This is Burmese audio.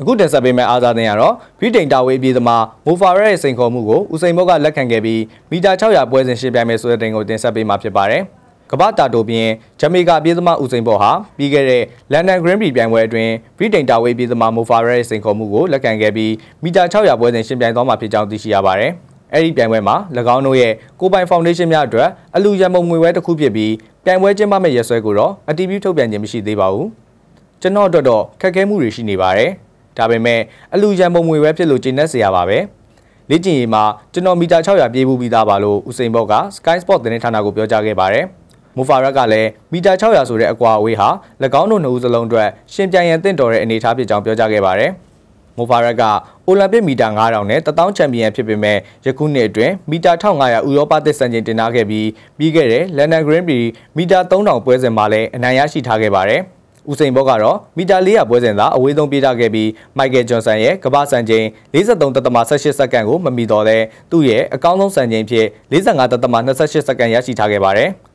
အခုတင်ဆက်ပေးမယ့်အားသာတင်ကတော့ဗြိတိန်တာဝေးပြည်သမားမိုဖာရဲရဲ့စိန်ခေါ်မှုကိုဦးစိန်ဘော့ကလက်ခံခဲ့ပြီးမီတာ600ပွဲစဉ်ရှင်းပြမယ်ဆိုတဲ့တင်ကိုတင်ဆက်ပေးမှာဖြစ်ပါတယ်။ကမ္ဘာတာတိုပြင်ဂျမေကာပြည်သမားဦးစိန်ဘော့ဟာပြီးခဲ့တဲ့လန်ဒန်ဂရင်းပရီပြိုင်ပွဲအတွင်းဗြိတိန်တာဝေးပြည်သမားမိုဖာရဲရဲ့စိန်ခေါ်မှုကိုလက်ခံခဲ့ပြီးမီတာ600ပွဲစဉ်ရှင်းပြသွားမှာဖြစ်ကြောင်းသိရှိရပါတယ်။အဲ့ဒီပြိုင်ပွဲမှာ၎င်းတို့ရဲ့ကိုပိုင်ဖောင်ဒေးရှင်းများအတွက်အလူရန်ပုံငွေဝဲတစ်ခုဖြစ်ပြီးပြိုင်ပွဲကျင်းပမဲ့ရက်စွဲကိုတော့အတီးပြုထုတ်ပြန်ခြင်းမရှိသေးပါဘူး။ကျွန်တော်တို့တော့ခက်ခဲမှုတွေရှိနေပါတယ်။ ဒါပေမဲ့အလူရန်ပုံငွေပဲဖြစ်လို့ကျဉ်သက်စရာပါပဲလေ့ကျင့်ရေးမှာကျွန်တော်မီတာ600ပြေးပူးပြီးသားပါလို့ဦးစိန်ဘော့က Sky Sport သတင်းဌာနကိုပြောကြားခဲ့ပါတယ်မူဖာရက်ကလည်းမီတာ600ဆိုတဲ့အကွာအဝေးဟာ၎င်းတို့နှစ်ဦးစလုံးအတွက်ရှင်ပြိုင်ရန်တင့်တော်တဲ့အနေအထားဖြစ်ကြောင်းပြောကြားခဲ့ပါတယ်။မူဖာရက်ကအိုလံပစ်မီတာ9000နဲ့1000ချန်ပီယံဖြစ်ပေမဲ့ယခုနှစ်အတွင်းမီတာ1500ဥရောပသစ်စံချိန်တင်ထားခဲ့ပြီးပြီးခဲ့တဲ့ London Grand Prix မီတာ3000ပွဲစဉ်မှာလည်းအနိုင်ရရှိထားခဲ့ပါတယ်။ ဦးစိန်ဘော့ကတော့မီတာ400ပွဲစဉ်သာအဝေးဆုံးပြေးထားခဲ့ပြီးမိုက်ကယ်ဂျွန်ဆန်ရဲ့ကမ္ဘာစံချိန်43.18စက္ကန့်ကိုမမီတော့တဲ့သူ့ရဲ့အကောင်းဆုံးစံချိန်ဖြစ်45.28စက္ကန့်ရရှိထားခဲ့ပါတယ်။